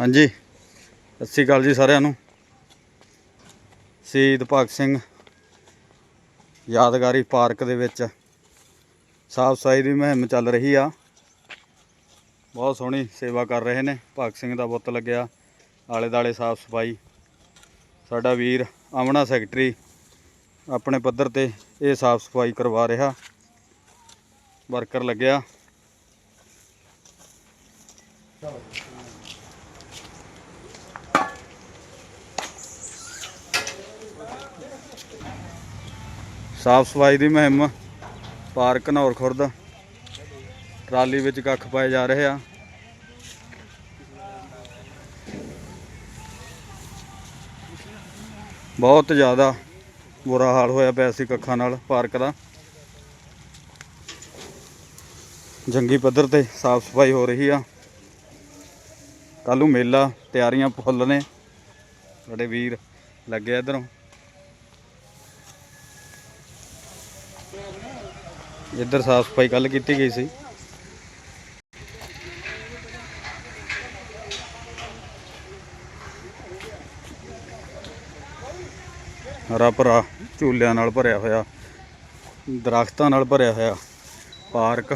ਹਾਂਜੀ। ਸਤਿ ਸ਼੍ਰੀ ਅਕਾਲ ਜੀ ਸਾਰਿਆਂ ਨੂੰ। ਸ਼ਹੀਦ ਭਗਤ ਸਿੰਘ ਯਾਦਗਾਰੀ ਪਾਰਕ ਦੇ ਵਿੱਚ ਸਾਫ਼ ਸਫ਼ਾਈ ਦੀ ਮੁਹਿੰਮ ਚੱਲ ਰਹੀ ਆ। ਬਹੁਤ ਸੋਹਣੀ ਸੇਵਾ ਕਰ ਰਹੇ ਨੇ। ਭਗਤ ਸਿੰਘ ਦਾ ਬੁੱਤ ਲੱਗਿਆ, ਆਲੇ ਦਾਲੇ ਸਾਫ਼ ਸਫ਼ਾਈ। ਸਾਡਾ ਵੀਰ ਆਮਣਾ ਸੈਕਟਰੀ ਆਪਣੇ ਪੱਧਰ ਤੇ ਇਹ ਸਾਫ਼ ਸਫ਼ਾਈ ਕਰਵਾ ਰਿਹਾ। ਵਰਕਰ ਲੱਗਿਆ। ਸਾਫ਼ ਸਫ਼ਾਈ ਦੀ ਮੁਹਿੰਮ, ਪਾਰਕ ਨੌਰ ਖੁਰਦ, ਟਰਾਲੀ ਵਿੱਚ ਕੱਖ ਪਾਏ ਜਾ ਰਹੇ ਆ। ਬਹੁਤ ਜ਼ਿਆਦਾ ਬੁਰਾ ਹਾਲ ਹੋਇਆ ਪਿਆ ਸੀ ਕੱਖਾਂ ਨਾਲ ਪਾਰਕ ਦਾ। ਜੰਗੀ ਪੱਧਰ ਤੇ ਸਾਫ਼ ਸਫ਼ਾਈ ਹੋ ਰਹੀ ਆ। ਕੱਲ ਨੂੰ ਮੇਲਾ, ਤਿਆਰੀਆਂ ਫੁੱਲ ਨੇ। ਸਾਡੇ ਵੀਰ ਲੱਗੇ ਇਧਰੋਂ। ਜਿੱਧਰ ਸਾਫ਼ ਸਫ਼ਾਈ ਕੱਲ ਕੀਤੀ ਗਈ ਸੀ। ਹਰਾ ਭਰਾ ਝੂਲਿਆਂ ਨਾਲ ਭਰਿਆ ਹੋਇਆ, ਦਰਖਤਾਂ ਨਾਲ ਭਰਿਆ ਹੋਇਆ ਪਾਰਕ।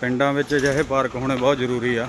ਪਿੰਡਾਂ ਵਿੱਚ ਅਜਿਹੇ ਪਾਰਕ ਹੋਣੇ ਬਹੁਤ ਜ਼ਰੂਰੀ ਆ।